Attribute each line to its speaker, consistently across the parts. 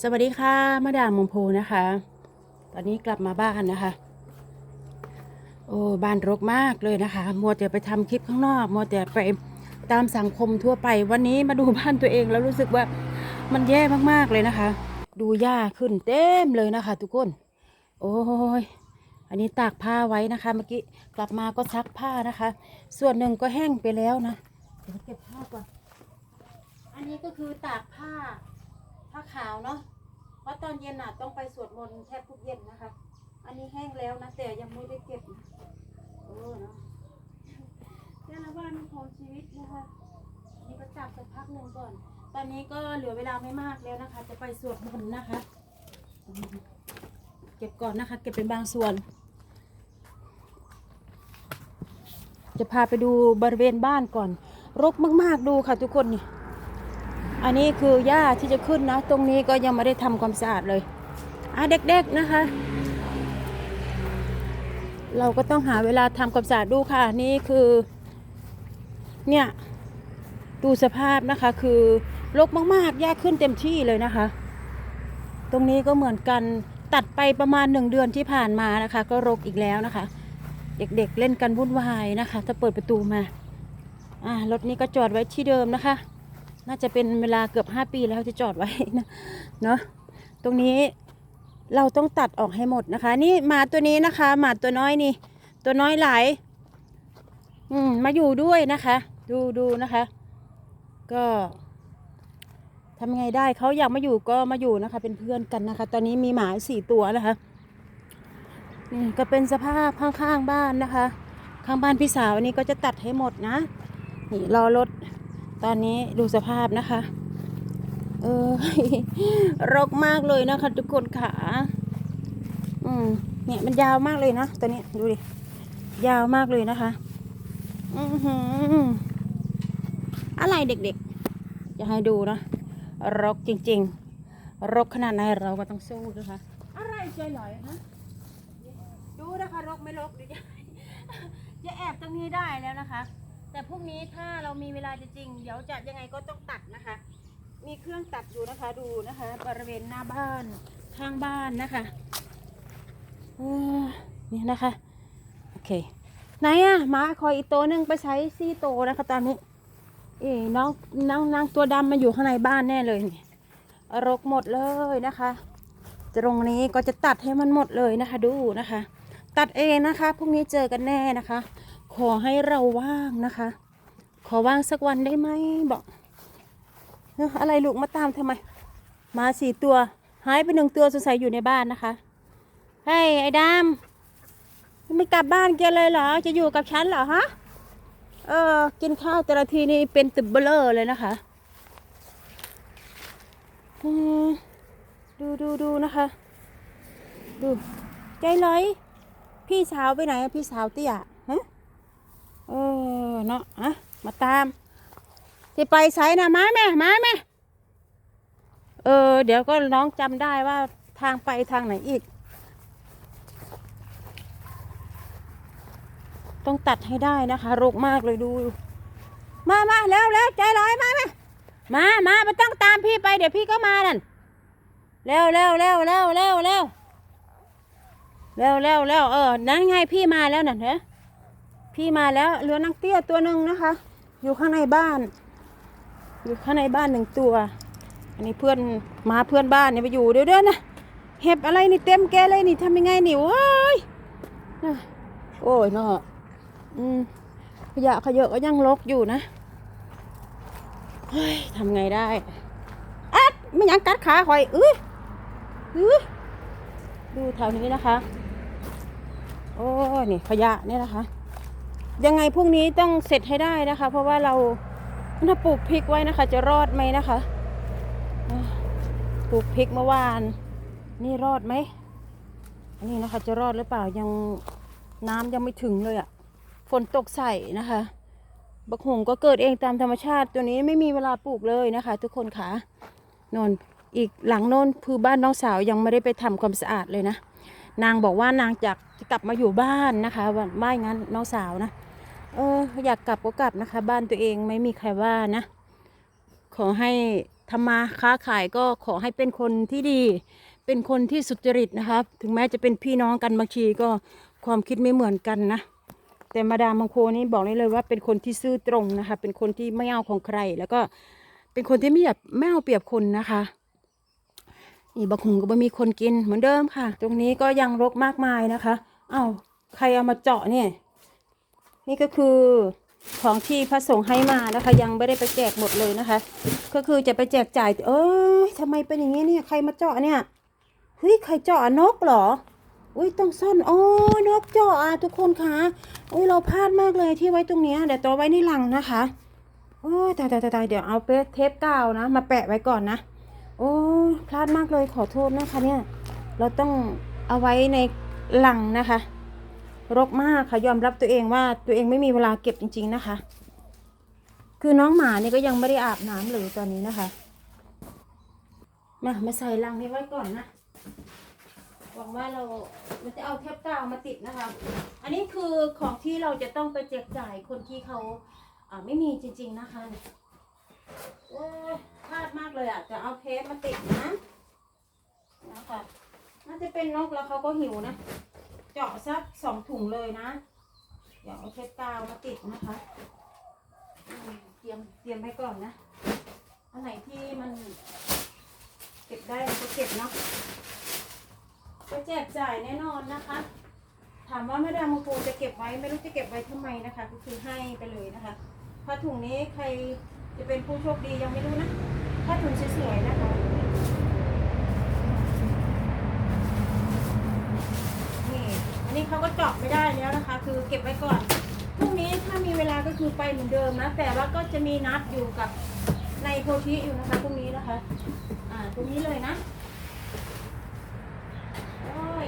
Speaker 1: สวัสดีค่ะมาดามมงโพนะคะ ตอนนี้กลับมาบ้านนะคะ โอ้บ้านรกมากเลยนะคะ มัวแต่ไปทำคลิปข้างนอก มัวแต่ไปตามสังคมทั่วไป วันนี้มาดูบ้านตัวเองแล้วรู้สึกว่ามันแย่มากๆเลยนะคะ ดูหญ้าขึ้นเต็มเลยนะคะ ทุกคน โอ้ยอันนี้ตากผ้าไว้นะคะ เมื่อกี้กลับมาก็ซักผ้านะคะ ส่วนหนึ่งก็แห้งไปแล้วนะเดี๋ยวเก็บผ้าก่อนอันนี้ก็คือตากผ้า ผ้าขาวเนาะเพราะตอนเย็นน่ะต้องไปสวดมนต์แทบทุกเย็นนะคะ อันนี้แห้งแล้วนะแต่ยังไม่ได้เก็บนะโอ้เนาะแต่ละวันของชีวิตนะคะนี่ก็จับสักพักหนึ่งก่อน ตอนนี้ก็เหลือเวลาไม่มากแล้วนะคะ จะไปสวดมนต์นะคะ เก็บก่อนนะคะ เก็บเป็นบางส่วน จะพาไปดูบริเวณบ้านก่อน รกมาก ๆ ดูค่ะทุกคนนี่ อันนี้คือหญ้าที่จะขึ้นนะ ตรงนี้ก็ยังไม่ได้ทำความสะอาดเลยอะเด็กๆนะคะ เราก็ต้องหาเวลาทำความสะอาดดูค่ะ นี่คือเนี่ยดูสภาพนะคะคือรกมากๆหญ้าขึ้นเต็มที่เลยนะคะ ตรงนี้ก็เหมือนกันตัดไปประมาณหนึ่งเดือนที่ผ่านมานะคะ ก็รกอีกแล้วนะคะ เด็กๆเล่นกันวุ่นวายนะคะ ถ้าเปิดประตูมาอ่ารถนี้ก็จอดไว้ที่เดิมนะคะ น่าจะเป็นเวลาเกือบห้าปีแล้วที่จอดไว้นะเนาะตรงนี้เราต้องตัดออกให้หมดนะคะ นี่หมาตัวนี้นะคะหมาตัวน้อยนี่ ตัวน้อยหลายอืมมาอยู่ด้วยนะคะ ดูดูนะคะ ก็ทำไงได้เขาอยากมาอยู่ก็มาอยู่นะคะ เป็นเพื่อนกันนะคะ ตอนนี้มีหมาสี่ตัวนะคะนี่ก็เป็นสภาพข้างๆบ้านนะคะ ข้างบ้านพี่สาวอันนี้ก็จะตัดให้หมดนะนี่รอรถ ตอนนี้ดูสภาพนะคะ เออรกมากเลยนะคะ ทุกคนขา อืมเนี่ยมันยาวมากเลยนะตัวนี้ดูดิ ยาวมากเลยนะคะ อือหืออะไรเด็กๆ จะให้ดูนะ รกจริง ๆ รกขนาดไหนเราก็ต้องสู้นะคะ อะไรใจลอยฮะดูนะคะรกไม่รกดูจจะแอบตรงนี้ได้แล้วนะคะ แต่พรุ่งนี้ถ้าเรามีเวลาจริงๆเดี๋ยวจะยังไงก็ต้องตัดนะคะ มีเครื่องตัดอยู่นะคะดูนะคะ บริเวณหน้าบ้านข้างบ้านนะคะเออนี่นะคะโอเคไหนอะหมาคอยอีกตัวหนึ่งไปใช้ซี่โตนะคะตอนนี้ เอ๋น้องน้องนางตัวดำมาอยู่ข้างในบ้านแน่เลยนี่รกหมดเลยนะคะตรงนี้ก็จะตัดให้มันหมดเลยนะคะ ดูนะคะ ตัดเองนะคะพรุ่งนี้เจอกันแน่นะคะ ขอให้เราว่างนะคะ ขอว่างสักวันได้ไหมบอกอะไรลูกมาตามทำไม มาสี่ตัว หายไปหนึ่งตัวสงสัยอยู่ในบ้านนะคะเฮ้ยไอ้ดำไม่กลับบ้านแกเลยเหรอ จะอยู่กับฉันเหรอฮะเออ กินข้าวแต่ละทีนี่เป็นตึบเบลอเลยนะคะดูดูดูนะคะ ดู ใจลอย พี่สาวไปไหนพี่สาวเตี้ยฮะ ออเนาะอะมาตามที่ไปไสนะไมาแม่ไมาแม่เออ เดี๋ยวก็น้องจำได้ว่าทางไปทางไหนอีก ต้องตัดให้ได้นะคะ รกมากเลยดู มามาแล้วแล้วใจร้ายมาแม่มามาไม่ต้องตามพี่ไปเดี๋ยวพี่ก็มานั่นเร็วเร็วเร็วเร็วเร็วเร็วเร็วเร็วเร็วเออ นั่นไงพี่มาแล้วน่ะเห็น พี่มาแล้วเหลือนางเตี้ยตัวหนึ่งนะคะ อยู่ข้างในบ้าน อยู่ข้างในบ้านหนึ่งตัว อันนี้เพื่อนมาเพื่อนบ้านเนี่ยไปอยู่เดี๋ยวเดี๋ยนะเห็บอะไรนี่เต็มแกเลยนี่ทำยังไงนี่ว้ยโอ้ยเนาะอืมขยะขยะก็ยังรกอยู่นะเฮ้ยทำไงได้อัดไม่ยังกัดขาคอยอื้ออื้อดูแถวนี้นะคะ โอ้ยนี่ขยะเนี่ยนะคะ ยังไงพรุ่งนี้ต้องเสร็จให้ได้นะคะ เพราะว่าเราถ้าปลูกพริกไว้นะคะ จะรอดไหมนะคะปลูกพริกเมื่อวาน นี่รอดไหมอันนี้นะคะ จะรอดหรือเปล่ายังน้ำยังไม่ถึงเลยอะ่ะฝนตกใส่นะคะ บักหงก็เกิดเองตามธรรมชาติตัวนี้ไม่มีเวลาปลูกเลยนะคะ ทุกคนค่ะนอนอีกหลังโน้นคือบ้านน้องสาวยังไม่ได้ไปทำความสะอาดเลยนะ นางบอกว่านางจะจะกลับมาอยู่บ้านนะคะว่าไม่งั้นน้องสาวนะเอออยากกลับก็กลับนะคะ บ้านตัวเองไม่มีใครว่านะ ขอให้ทำมาค้าขายก็ขอให้เป็นคนที่ดี เป็นคนที่สุจริตนะคะถึงแม้จะเป็นพี่น้องกันบางทีก็ความคิดไม่เหมือนกันนะ แต่มาดามบางโคนี่บอกได้เลยว่าเป็นคนที่ซื่อตรงนะคะ เป็นคนที่ไม่เอาของใคร แล้วก็เป็นคนที่ไม่แบบไม่เอาเปรียบคนนะคะ นี่บักหุงก็บ่มีคนกินเหมือนเดิมค่ะ ตรงนี้ก็ยังรกมากมายนะคะอ้าวใครเอามาเจาะเนี่ย นี่ก็คือของที่พระสงฆ์ให้มานะคะ ยังไม่ได้ไปแจกหมดเลยนะคะ ก็คือจะไปแจกจ่าย เอ้ยทำไมเป็นอย่างนี้เนี่ย ใครมาเจาะเนี่ยเฮ้ยใครเจาะนกเหรออุ้ยต้องซ่อนอ๋อนกเจาะอะทุกคนคะอุ้ยเราพลาดมากเลยที่ไว้ตรงนี้เดี๋ยวตัวไว้ในหลังนะคะโอ้ยตายตายตายตายเดี๋ยวเอาเปเทปกาวนะ มาแปะไว้ก่อนนะ โอ้พลาดมากเลยขอโทษนะคะเนี่ย เราต้องเอาไว้ในหลังนะคะ รกมากค่ะยอมรับตัวเองว่าตัวเองไม่มีเวลาเก็บจริง ๆนะคะ คือน้องหมานี่ก็ยังไม่ได้อาบน้ำเลยตอนนี้นะคะ มามาใส่ลังนี้ไว้ก่อนนะหวังว่าเรามันจะเอาเทปกาวมาติดนะคะ อันนี้คือของที่เราจะต้องไปแจกจ่ายคนที่เขาไม่มีจริง ๆนะคะ พลาดมากเลยอะ จะเอาเทปมาติดนะนะคะน่าจะเป็นนกแล้วเขาก็หิวนะ เจาะสักสองถุงเลยนะ เดี๋ยวเอาเทปกาวมาติดนะคะเตรียมเตรียมไว้ก่อนนะ อันไหนที่มันเก็บได้เราก็เก็บเนาะก็แจกจ่ายแน่นอนนะคะ ถามว่าแม่ดามาคูจะเก็บไว้ไม่รู้จะเก็บไว้ทำไมนะคะ ก็คือให้ไปเลยนะคะผ้าถุงนี้ใคร จะเป็นผู้โชคดียังไม่รู้นะผ้าถุงสวยๆนะคะนี่อันนี้เขาก็เจาะไม่ได้แล้วนะคะ คือเก็บไว้ก่อนพรุ่งนี้ถ้ามีเวลาก็คือไปเหมือนเดิมนะ แต่ว่าก็จะมีนัดอยู่กับในโพธิอยู่นะคะพรุ่งนี้นะคะ อ่าตรงนี้เลยนะโอ้ย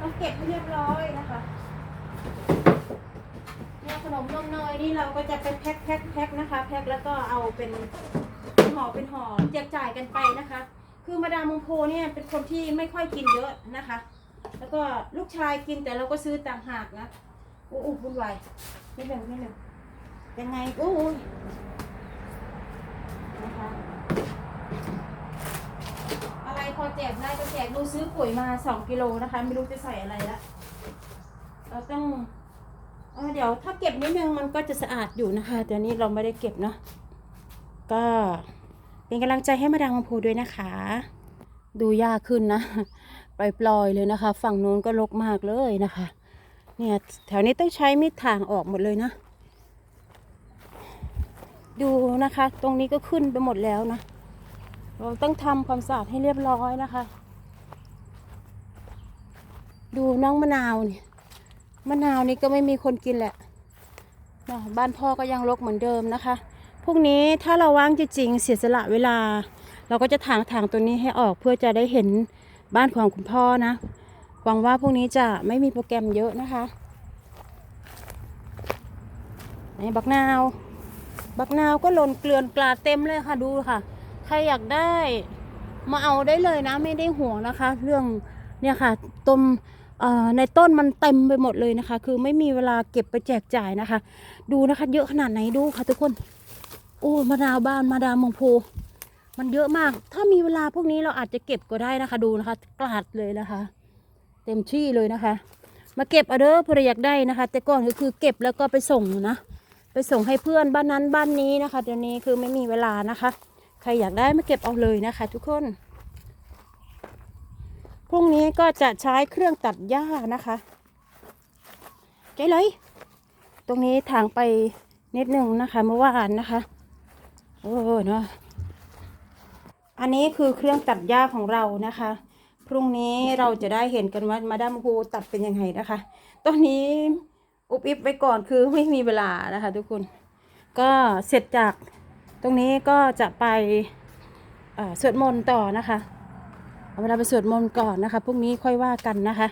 Speaker 1: ต้องเก็บให้เรียบร้อยนะคะ ขนมนมเนยนี่เราก็จะเป็นแพ็คแพ็คแพ็คนะคะ แพ็คแล้วก็เอาเป็นเป็นห่อเป็นห่อแจกจ่ายกันไปนะคะ คือมาดามมงโพเนี่ยเป็นคนที่ไม่ค่อยกินเยอะนะคะ แล้วก็ลูกชายกินแต่เราก็ซื้อต่างหากนะโอ้โหวุ่นวายนิดหนึ่งนิดหนึ่งยังไงโอ้ยนะคะอะไรพอแจกได้ก็แจกดูซื้อปุ๋ยมาสองกิโลนะคะ ไม่รู้จะใส่อะไรละเราต้อง เดี๋ยวถ้าเก็บนิดนึงมันก็จะสะอาดอยู่นะคะแต่นนี้เราไม่ได้เก็บเนาะก็เป็นกำลังใจให้มาดามมงโพด้วยนะคะ ดูยากขึ้นนะปล่อยปลอยๆเลยนะคะ ฝั่งนู้นก็รกมากเลยนะคะ เนี่ยแถวนี้ต้องใช้มีดถางออกหมดเลยนะ ดูนะคะ ตรงนี้ก็ขึ้นไปหมดแล้วนะ เราต้องทำความสะอาดให้เรียบร้อยนะคะ ดูน้องมะนาวนี่ มะนาวนี่ก็ไม่มีคนกินแหละนะบ้านพ่อก็ยังรกเหมือนเดิมนะคะ พวกนี้ถ้าเราว่างจริงๆเสียสละเวลา เราก็จะถางถางตัวนี้ให้ออกเพื่อจะได้เห็นบ้านของคุณพ่อนะ หวังว่าพวกนี้จะไม่มีโปรแกรมเยอะนะคะไหนบักนาว บักนาวก็หล่นเกลื่อนกลาดเต็มเลยค่ะดูค่ะ ใครอยากได้มาเอาได้เลยนะ ไม่ได้ห่วงนะคะ เรื่องเนี่ยค่ะต้ม ในต้นมันเต็มไปหมดเลยนะคะ คือไม่มีเวลาเก็บไปแจกจ่ายนะคะ ดูนะคะเยอะขนาดไหนดูค่ะทุกคน โอ้มะนาวบ้านมาดามมงโพ มันเยอะมาก ถ้ามีเวลาพวกนี้เราอาจจะเก็บก็ได้นะคะ ดูนะคะ กลาดเลยนะคะ เต็มที่เลยนะคะ มาเก็บเอาเด้อเพื่ออยากได้นะคะ แต่ก่อนก็คือเก็บแล้วก็ไปส่งนะไปส่งให้เพื่อนบ้านนั้นบ้านนี้นะคะ เดี๋ยวนี้คือไม่มีเวลานะคะ ใครอยากได้มาเก็บเอาเลยนะคะ ทุกคน พรุ่งนี้ก็จะใช้เครื่องตัดหญ้านะคะใจเลย ตรงนี้ทางไปนิดนึงนะคะเมื่อวานนะคะโอ้เนาะอันนี้คือเครื่องตัดหญ้าของเรานะคะ พรุ่งนี้เราจะได้เห็นกันว่ามาดามฮูตัดเป็นยังไงนะคะ ตอนนี้อุบอิบไว้ก่อนคือไม่มีเวลานะคะทุกคน ก็เสร็จจากตรงนี้ก็จะไปสวดมนต์ต่อนะคะ เอาเวลาไปสวดมนต์ก่อนนะคะพรุ่งนี้ค่อยว่ากันนะคะ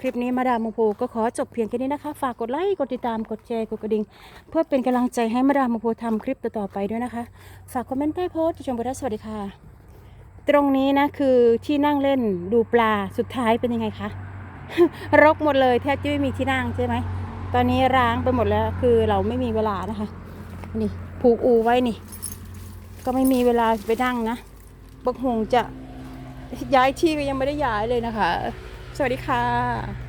Speaker 1: คลิปนี้มาดามมงโพก็ขอจบเพียงแค่นี้นะคะ ฝากกดไลค์กดติดตามกดแชร์กดกระดิ่งเพื่อเป็นกำลังใจให้มาดามมงโพทำคลิปต่อๆไปด้วยนะคะ ฝากคอมเมนต์ใต้โพสต์ชมบุรีสวัสดีค่ะ ตรงนี้นะคือที่นั่งเล่นดูปลาสุดท้ายเป็นยังไงคะรกหมดเลยแทบจะไม่มีที่นั่งใช่ไหมตอนนี้ร้างไปหมดแล้วคือเราไม่มีเวลานะคะนี่ผูกอูไว้นี่ ก็ไม่มีเวลาไปนั่งนะบักหงจะ ย้ายที่ก็ยังไม่ได้ย้ายเลยนะคะ สวัสดีค่ะ